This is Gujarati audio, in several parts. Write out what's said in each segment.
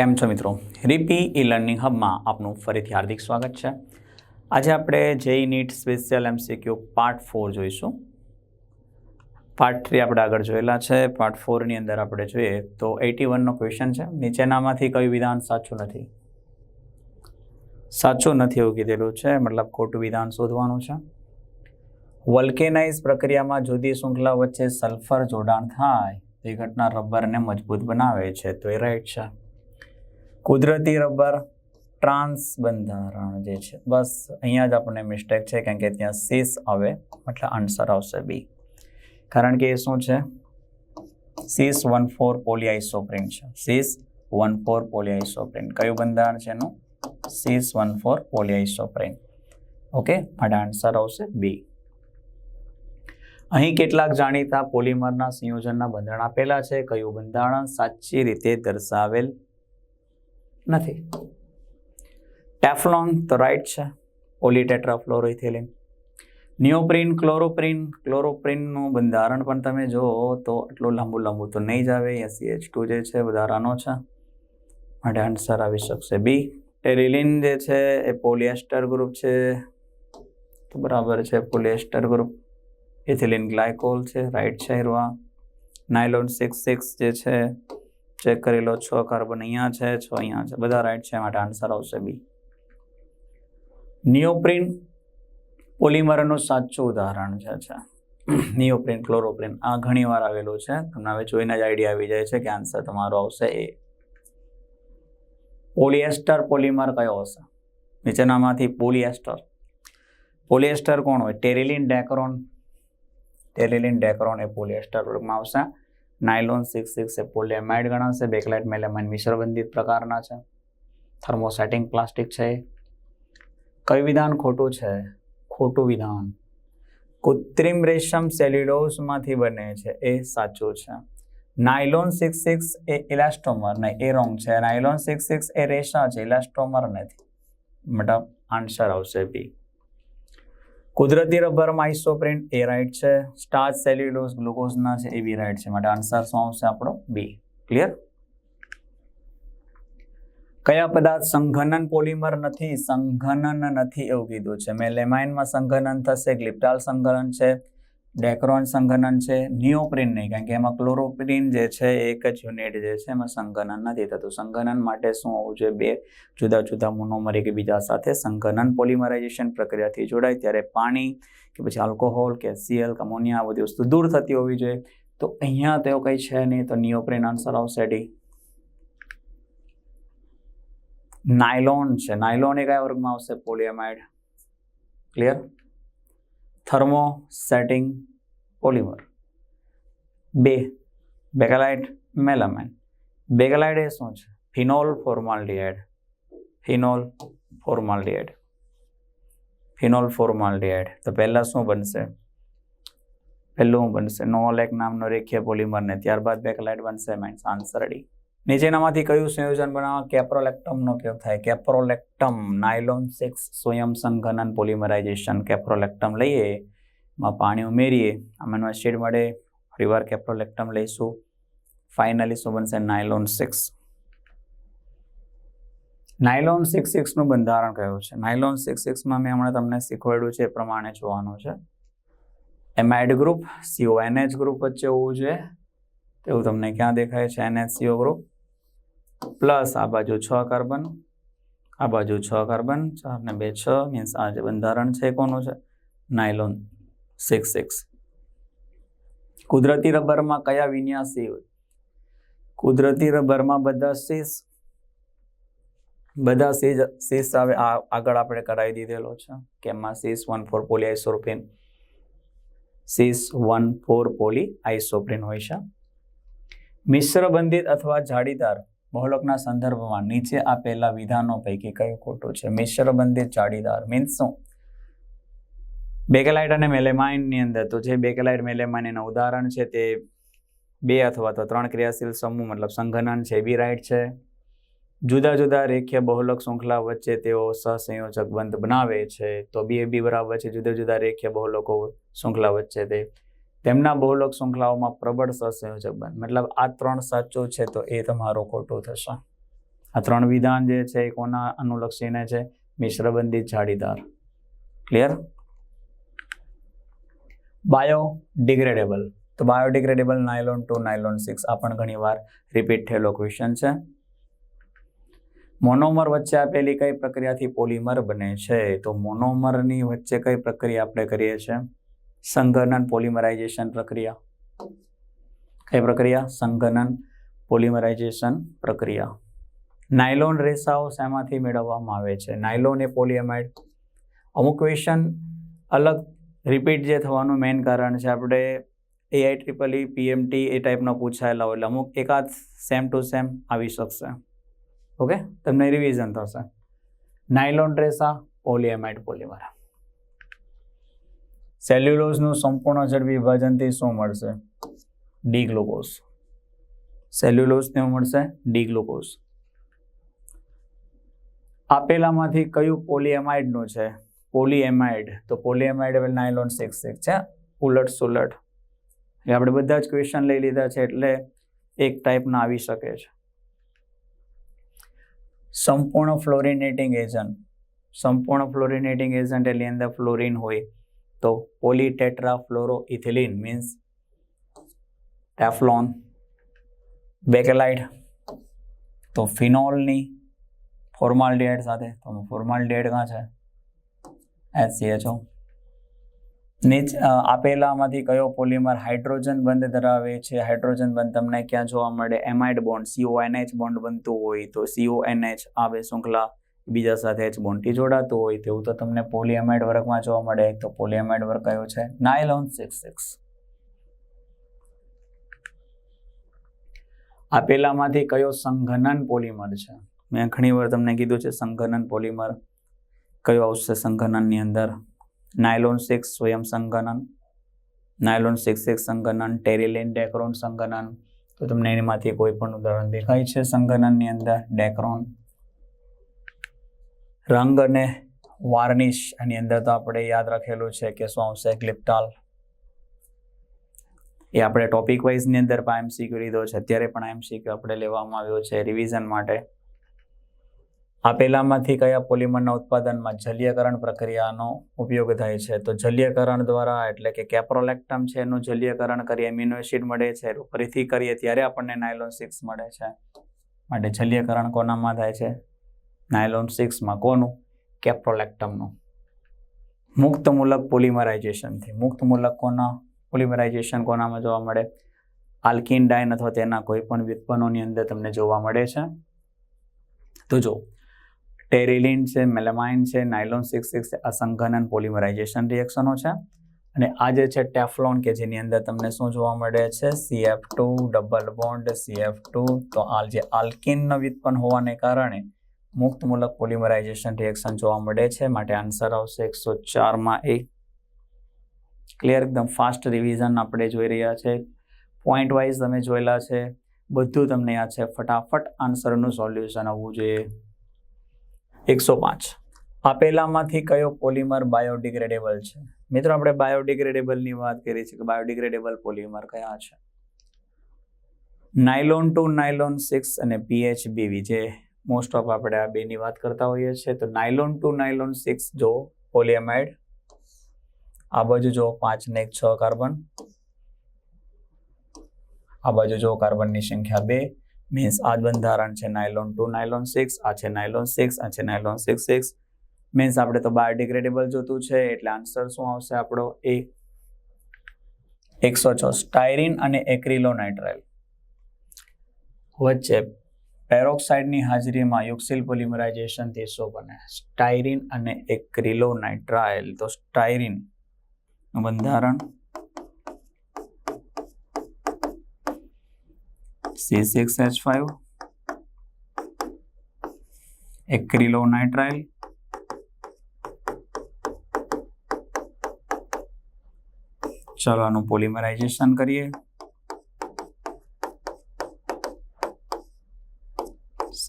કેમ છો મિત્રો? રીપી ઈ લર્નિંગ હબમાં આપનું ફરીથી હાર્દિક સ્વાગત છે. આજે આપણે JEE NEET special MCQ part four જોઈશું. પાર્ટ થ્રી આપણે આગળ જોયેલા છે. પાર્ટ ફોરની અંદર આપણે જોઈએ તો એટી વનનો ક્વેશ્ચન છે. નીચેનામાંથી કયું વિધાન સાચું નથી? સાચું નથી એવું કીધેલું છે. મતલબ ખોટું વિધાન શોધવાનું છે. વલ્કેનાઇઝ પ્રક્રિયામાં જુદી શૃંખલા વચ્ચે સલ્ફર જોડાણ થાય. તે ઘટના રબરને મજબૂત બનાવે છે. તો એ રાઈટ છે. કુદરતી રબર ટ્રાન્સ બંધારણ જે છે, બસ અહીંયા જ આપણને મિસ્ટેક છે, કારણ કે ત્યાં સીસ આવે, એટલે આન્સર આવશે બી કારણ કે એ શું છે? સીસ વન ફોર પોલિઆઇસોપ્રિન છે. સીસ વન ફોર પોલિઆઇસોપ્રિન કયું બંધારણ છે એનું? Cis one four polyisoprene okay એટલે આન્સર આવશે બી અહીં કેટલાક જાણીતા પોલિમરના સંયોજનના બંધારણ આપેલા છે. કયું બંધારણ સાચી રીતે દર્શાવેલ નથી. ટેફલોન તો રાઈટ છે. પોલીટેટ્રાફ્લોરોઇથિલિન નિયોપ્રિન ક્લોરોપ્રિન ક્લોરોપ્રિનનું બંધારણ પણ તમે જુઓ તો એટલું લાંબુ લાંબુ તો નહીં જ આવે. એસી એચ ટુ જે છે વધારાનો છે. માટે આન્સર આવી શકશે. બી ટેરિલિન જે છે એ પોલિએસ્ટર ગ્રુપ છે. તો બરાબર છે પોલિએસ્ટર ગ્રુપ ઇથિલિન ગ્લાયકોલ છે રાઈટ છે નાયલોન સિક્સ સિક્સ જે છે ચેક કરી લો, છ કાર્બન અહીંયા છે, છ અહીંયા છે. બધા રાઈટ છે, માટે આન્સર આવશે બી નિયોપ્રિન પોલિમરનું સાચું ઉદાહરણ છે છે. નિયોપ્રિન ક્લોરોપ્રિન આ ઘણી વાર આવેલું છે. તમને હવે જોઈને જ આઈડિયા આવી જાય છે કે આન્સર તમારો આવશે એ પોલિએસ્ટર પોલિમર કયો હશે? નીચેનામાંથી પોલિએસ્ટર પોલિએસ્ટર કોણ હોય? ટેરેલિન ડેકરોન ટેરેલિન ડેકરોન એ પોલિએસ્ટર વર્ગમાં આવશે. નાયલોન સિક્સ સિક્સ એ પોલિએમાઇડ ગણાશે, બેકલાઇટ મેલેમાઇન મિશ્રબંધિત પ્રકારના છે. થર્મોસેટિંગ પ્લાસ્ટિક છે કયું વિધાન ખોટું છે? ખોટું વિધાન. કૃત્રિમ રેશમ સેલ્યુલોઝમાંથી બને છે, એ સાચું છે. નાયલોન સિક્સ સિક્સ એ ઇલાસ્ટોમર નહીં, એ રોંગ છે. નાયલોન સિક્સ સિક્સ એ રેશા છે, ઇલાસ્ટોમર નથી. મતલબ આન્સર આવશે બી. કુદરતી રબરમાં આઇસોપ્રિન્ટ એ રાઈટ છે. સ્ટાર્ચ સેલ્યુલોઝ ગ્લુકોઝના છે, એ બી રાઈટ છે. માટે આન્સર શું આવશે આપણો? બી. ક્લિયર કયા પદાર્થ સંઘનન પોલિમર નથી? સંઘનન નથી એવું કીધું છે. મેલેમાઇનમાં સંઘનન થશે, ગ્લિપ્ટાલ સંઘનન છે. ડેક્રોન સંઘનન છે, નિયોપ્રિન નહીં, કારણ કે એમાં ક્લોરોપ્રિન જે છે એક જ યુનિટ જે છે એમાં સંઘનન નથી થતું. સંઘનન માટે શું હોવું જોઈએ? બે જુદા જુદા મોનોમર એકબીજા સાથે સંઘનન પોલિમરાઇઝેશન પ્રક્રિયાથી જોડાય. ત્યારે પાણી કે પછી આલ્કોહોલ કે સીએલ કમોનિયા બધી વસ્તુ દૂર થતી હોવી જોઈએ. તો અહીંયા તેઓ કંઈ છે નહીં, તો નિયોપ્રિન આન્સર આવશે ડી. નાયલોન છે. નાયલોન એ કયા વર્ગમાં આવશે? Polyamide clear? Thermosetting polymer. બે, બેગાલાઇટ મેલામેન બેગલાઇડ એ શું છે? Phenol formaldehyde. Phenol formaldehyde. Phenol formaldehyde. તો પહેલાં શું બનશે? પહેલું બનશે. નોલેક નામનો રેખીય પોલિમર ને ત્યારબાદ બેકલાઇટ બનશે. Means answer D. નીચેનામાંથી કયું સંયોજન બનાવવા? કેપ્રોલેક્ટમનો ઉપયોગ થાય. કેપ્રોલેક્ટમ, નાયલોન સિક્સ સ્વયં સંઘનન પોલિમરાઇઝેશન. કેપ્રોલેક્ટમ લઈએ, એમાં પાણી ઉમેરીએ, આમાં એસિડ મળે, ફરીવાર કેપ્રોલેક્ટમ લઈશું. ફાઇનલી શું બનશે? Nylon six. નાયલોન સિક્સ સિક્સનું બંધારણ કયું છે? નાયલોન સિક્સ સિક્સમાં મેં હમણાં તમને શીખવાડ્યું છે એ પ્રમાણે જોવાનું છે. એમાઇડ ગ્રુપ સીઓએનએચ ગ્રુપ વચ્ચે હોવું જોઈએ. તેવું તમને ક્યાં દેખાય છે? એનએચસીઓ ગ્રુપ પ્લસ આ બાજુ છ કાર્બન. આ બાજુ છ કાર્બન. ચાર ને બે છ મીન્સ આ જે બંધારણ છે કોનું છે? નાયલોન સિક્સ સિક્સ કુદરતી રબરમાં કયા વિન્યાસી હોય? કુદરતી રબરમાં બધા સીસ બધા સીજ સીસ આવે આગળ આપણે કરાવી દીધેલો છે. કે એમાં cis one four polyisoprene cis one four polyisoprene હોય છે. મિશ્ર બંધિત અથવા જાળીદાર બહુલકના સંદર્ભમાં નીચે આપેલા વિધાનો પૈકી કયું ખોટું છે? મિશ્રબંધિત જાળીદાર મીન્સ શું? બેકેલાઇટ અને મેલેમાઇનની અંદર તો જે બેકેલાઇટ, મેલેમાઇન એના ઉદાહરણ છે તે બે અથવા તો ત્રણ ક્રિયાશીલ સમૂહ, મતલબ સંઘનન છે બી રાઇટ છે. જુદા જુદા રેખીય બહુલક શૃંખલા વચ્ચે તેઓ સહસંયોજક બંધ બનાવે છે, તો બી એ બી બરાબર છે. જુદા જુદા રેખીય બહુલકો શૃંખલા વચ્ચે તે તેમના બહુલક શૃંખલાઓમાં પ્રબળ સહસંયોજક બન મતલબ આ ત્રણ સાચું છે તો એ તમારો ખોટું થશે. આ ત્રણ વિધાન જે છે એ કોના અનુલક્ષીને છે? મિશ્રબંધી જાળીદાર. ક્લિયર બાયોડિગ્રેડેબલ તો biodegradable nylon two nylon six આ પણ ઘણીવાર રિપીટ થયેલો ક્વેશ્ચન છે. મોનોમર વચ્ચે આપેલી કઈ પ્રક્રિયાથી પોલિમર બને છે? તો મોનોમરની વચ્ચે કઈ પ્રક્રિયા આપણે કરીએ છીએ? સંઘનન પોલિમરાઇઝેશન પ્રક્રિયા. કઈ પ્રક્રિયા? સંઘનન પોલિમરાઇઝેશન પ્રક્રિયા. નાયલોન રેસાઓ શેમાંથી મેળવવામાં આવે છે? નાયલોન એ પોલિએમાઇડ. અમુક ક્વેશ્ચન અલગ રિપીટ જે થવાનું મેઇન કારણ છે, આપણે એઆઈ ટ્રિપલ ઈ પીએમટી એ ટાઈપના પૂછાયેલા હોય એટલે અમુક એકાદ સેમ ટુ સેમ આવી શકશે. ઓકે તમને રિવિઝન થશે. નાયલોન રેસા, પોલિએમાઇડ, પોલિમર. સેલ્યુલોઝનું સંપૂર્ણ જળ વિભાજનથી શું મળશે? ડી ગ્લુકોઝ સેલ્યુલોઝને મળશે? ડી ગ્લુકોઝ આપેલામાંથી કયું પોલિએમાઇડનું છે? પોલિએમાઇડ. તો પોલિએમાઇડ હવે નાયલોન સિક્સ સિક્સ છે. ઉલટ સુલટ. એટલે આપણે બધા જ ક્વેશ્ચન લઈ લીધા છે એટલે એક ટાઈપના આવી શકે છે. સંપૂર્ણ ફ્લોરિનેટિંગ એજન્ટ. સંપૂર્ણ ફ્લોરિનેટિંગ એજન્ટ એની અંદર ફ્લોરિન હોય. તો polytetrafluoroethylene means Teflon Bakelite તો ફિનોલની ફોર્માલ્ડિહાઇડ સાથે, તો ફોર્માલ્ડિહાઇડ કાં છે? એચસીએચઓ નીચ આપેલામાંથી કયો પોલિમર હાઇડ્રોજન બંધ ધરાવે છે? હાઇડ્રોજન બંધ તમને ક્યાં જોવા મળે? એમાઇડ બોન્ડ સીઓએનએચ બોન્ડ બનતું હોય તો સીઓએનએચ આ બે શૃંખલા. બીજા સાથે એચ બોન્ટી જોડાતું હોય તેવું તો તમને પોલિએમાઇડ વર્ગમાં જોવા મળે. તો પોલિએમાઇડ વર્ગ કયો છે? Nylon six six. આપેલામાંથી કયો સંઘનન પોલિમર છે? મેં ઘણી વાર તમને કીધું છે સંઘનન પોલિમર. કયો આવશે સંઘનનની અંદર? નાયલોન સિક્સ સ્વયં સંઘનન. નાયલોન સિક્સ સિક્સ સંઘનન, ટેરિલિન ડેક્રોન સંઘનન. તો તમને એમાંથી કોઈ પણ ઉદાહરણ દેખાય છે સંઘનનની અંદર. ડેક્રોન. રંગ અને વાર્નિશ એની અંદર તો આપણે યાદ રાખેલું છે કે શું આવશે? ગ્લિપ્ટાલ એ આપણે ટોપિક વાઇઝની અંદર પણ એમસીક્યુ લીધો છે. અત્યારે પણ એમસીક્યુ આપણે લેવામાં આવ્યો છે રિવિઝન માટે. આપેલામાંથી કયા પોલિમરના ઉત્પાદનમાં જલીયકરણ પ્રક્રિયાનો ઉપયોગ થાય છે? તો જલીયકરણ દ્વારા એટલે કે કેપ્રોલેક્ટમ છે, એનું જલ્યકરણ કરી એમિનો એસિડ મળે છે. ફરીથી કરીએ ત્યારે આપણને નાયલોન સિક્સ મળે છે. માટે જલીયકરણ કોનામાં થાય છે? નાયલોન સિક્સમાં કોનું? કેપ્રોલેક્ટમનું. મુક્તમૂલક પોલિમરાઇઝેશનથી. મુક્તમૂલક કોના? પોલિમરાઇઝેશન કોનામાં જોવા મળે? આલ્કિન ડાયન અથવા તેના કોઈ પણ વ્યુત્પન્નોની અંદર તમને જોવા મળે છે. તો જો ટેરેલિન છે, મેલેમાઇન છે, નાયલોન સિક્સ સિક્સ આ સંઘનન પોલિમરાઇઝેશન રિએક્શનો છે. અને આ જે છે ટેફલોન કે જેની અંદર તમને શું જોવા મળે છે? CF two, double bond, CF two. તો આ જે આલ્કિનનો વ્યુત્પન્ન હોવાને કારણે મુક્તમૂલક પોલિમરાઇઝેશન રિએક્શન જોવા મળે છે. માટે આન્સર આવશે એકસો ચારમાં એ. ક્લિયર એકદમ ફાસ્ટ રિવિઝન આપણે જોઈ રહ્યા છે. પોઈન્ટ વાઇઝ તમે જોયેલા છે. બધું તમને યાદ છે. ફટાફટ આન્સરનું સોલ્યુશન આવવું જોઈએ. એકસો પાંચ. આપેલામાંથી કયો પોલિમર બાયોડિગ્રેડેબલ છે? મિત્રો, આપણે બાયોડિગ્રેડેબલની વાત કરી છે કે બાયોડિગ્રેડેબલ પોલિમર કયા છે? નાયલોન ટુ નાયલોન સિક્સ અને પીએચ બીવી જે મોસ્ટ ઓફ આપણે આ બેની વાત કરતા હોઈએ છીએ. તો નાયલોન ટુ નાયલોન સિક્સ જો પોલિયમાઇડ આ બાજુ જો પાંચ ને છ કાર્બન, આ બાજુ જો કાર્બનની સંખ્યા બે મીન્સ આ બંધારણ છે નાયલોન ટુ નાયલોન સિક્સ, આ છે નાયલોન સિક્સ, આ છે નાયલોન સિક્સ સિક્સ. મીન્સ આપણે તો બાયોડિગ્રેડેબલ જોતું છે, એટલે આન્સર શું આવશે આપણો? એ એકસો છ સ્ટાયરીન અને એક્રિલોનાઇટ્રાઇલ. વચ્ચે પેરોક્સાઇડની હાજરીમાં યુક્સિલ પોલિમરાઇઝેશનથી શું બને. સ્ટાયરીન અને એક્રિલોનાઇટ્રાઇલ તો સ્ટાયરીન બંધારણ. C six H five acrylonitrile ચલો આનું પોલિમરાઇઝેશન કરીએ.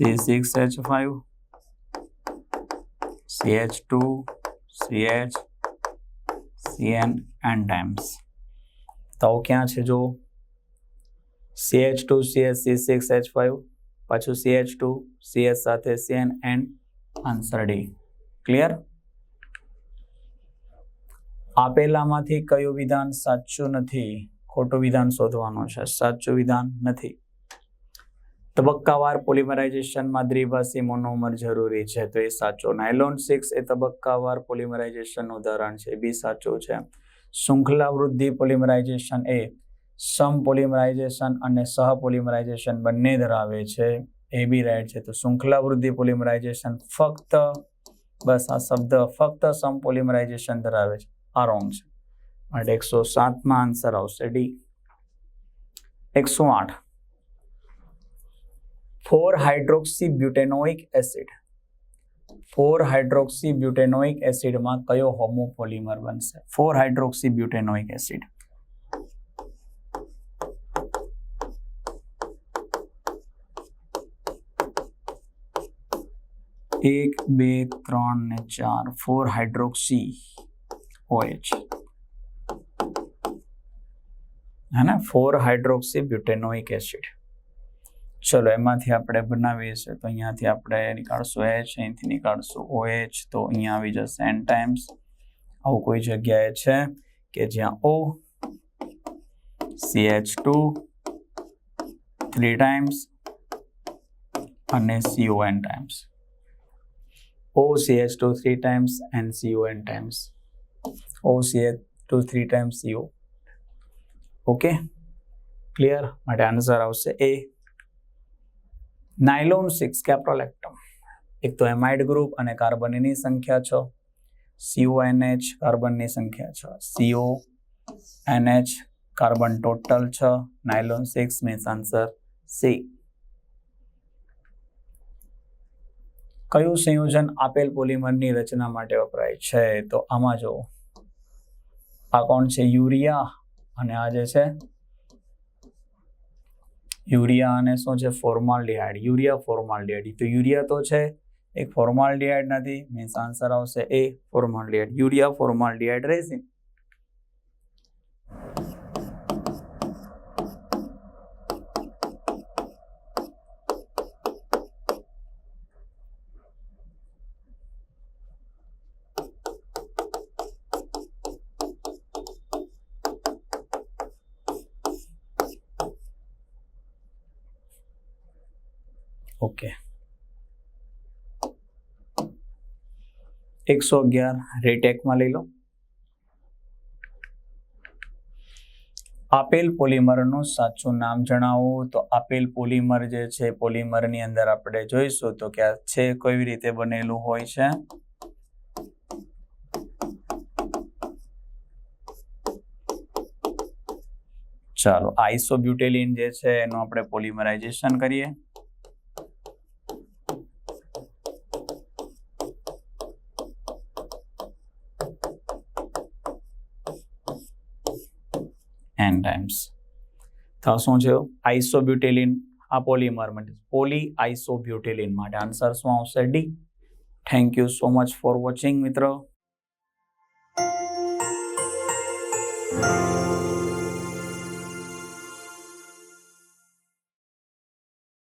C six H five C H two C H C N N times તો ક્યાં છે જો C H two C H C six H five પાછું સીએચ ટુ સીએચ સાથે CN and answer D clear આપેલામાંથી કયું વિધાન સાચું નથી? ખોટું વિધાન શોધવાનું છે. સાચું વિધાન નથી. તબક્કાવાર પોલિમરાઇઝેશનમાં દ્વિભાષી મોનોમર જરૂરી છે. તો એ સાચો. નાયલોન સિક્સ એ તબક્કાવાર પોલિમરાઇઝેશનનું ઉદાહરણ છે. બી સાચું છે. શૃંખલા વૃદ્ધિ પોલિમરાઇઝેશન એ સમ પોલિમરાઇઝેશન અને સહ પોલિમરાઇઝેશન બંને ધરાવે છે. એ બી રાઈટ છે. તો શૃંખલા વૃદ્ધિ પોલિમરાઇઝેશન ફક્ત બસ આ શબ્દ ફક્ત સમ પોલિમરાઇઝેશન ધરાવે છે. આ રોંગ છે. માટે એકસો સાતમાં આન્સર આવશે. ડી. એકસો આઠ. Four hydroxy butanoic acid. Four hydroxy butanoic એસિડમાં કયો હોમોપોલિમર બનશે? Four hydroxy butanoic acid. એક, બે, ત્રણ ને ચાર. ફોર હાઇડ્રોક્સી ઓએચ હે ને? Four hydroxy butanoic acid. ચલો, એમાંથી આપણે બનાવીએ છીએ. તો અહીંયાથી આપણે નીકાળશું એચ અહીંથી નીકાળશું ઓએચ તો અહીંયા આવી જશે એન ટાઈમ્સ આવું કોઈ જગ્યાએ છે કે જ્યાં O CH two three times અને CO N times O CH2 three times and CO n times. O CH2 three times CO. Okay clear માટે આન્સર આવશે એ નાયલોન સિક્સ કેપ્રોલેક્ટમ. એક તો એમાઇડ ગ્રુપ અને કાર્બનની સંખ્યા છ. સીઓ એનએચ કાર્બનની સંખ્યા છ. સીઓ એનએચ કાર્બન ટોટલ છ. Nylon six means answer C કયું સંયોજન આપેલ પોલિમરની રચના માટે વપરાય છે? તો આમાં જો આ કોણ છે? યુરિયા. અને આ જે છે? યુરિયા અને શું છે? ફોર્માલ્ડિહાઇડ. Urea, formaldehyde. તો યુરિયા તો છે, એક ફોર્માલ્ડિહાઇડ નથી. મીન્સ આન્સર આવશે A formaldehyde. Urea, formaldehyde resin okay. એકસો અગિયાર રીટેકમાં લઈ લો. આપેલ પોલિમરનું સાચું નામ જણાવો. તો આપેલ પોલિમર જે છે, પોલિમરની અંદર આપણે જોઈશું તો કે આ છે કેવી રીતે બનેલું હોય છે. ચાલો, આઇસોબ્યુટેલિન જે છે, એનું આપણે પોલિમરાઇઝેશન કરીએ. એન ટાઈમ્સ તો શું છે? આઇસોબ્યુટેલિન આ પોલીમર માટે. પોલી આઇસોબ્યુટેલિન માટે. આન્સર શું આવશે? D thank you so much for watching મિત્રો.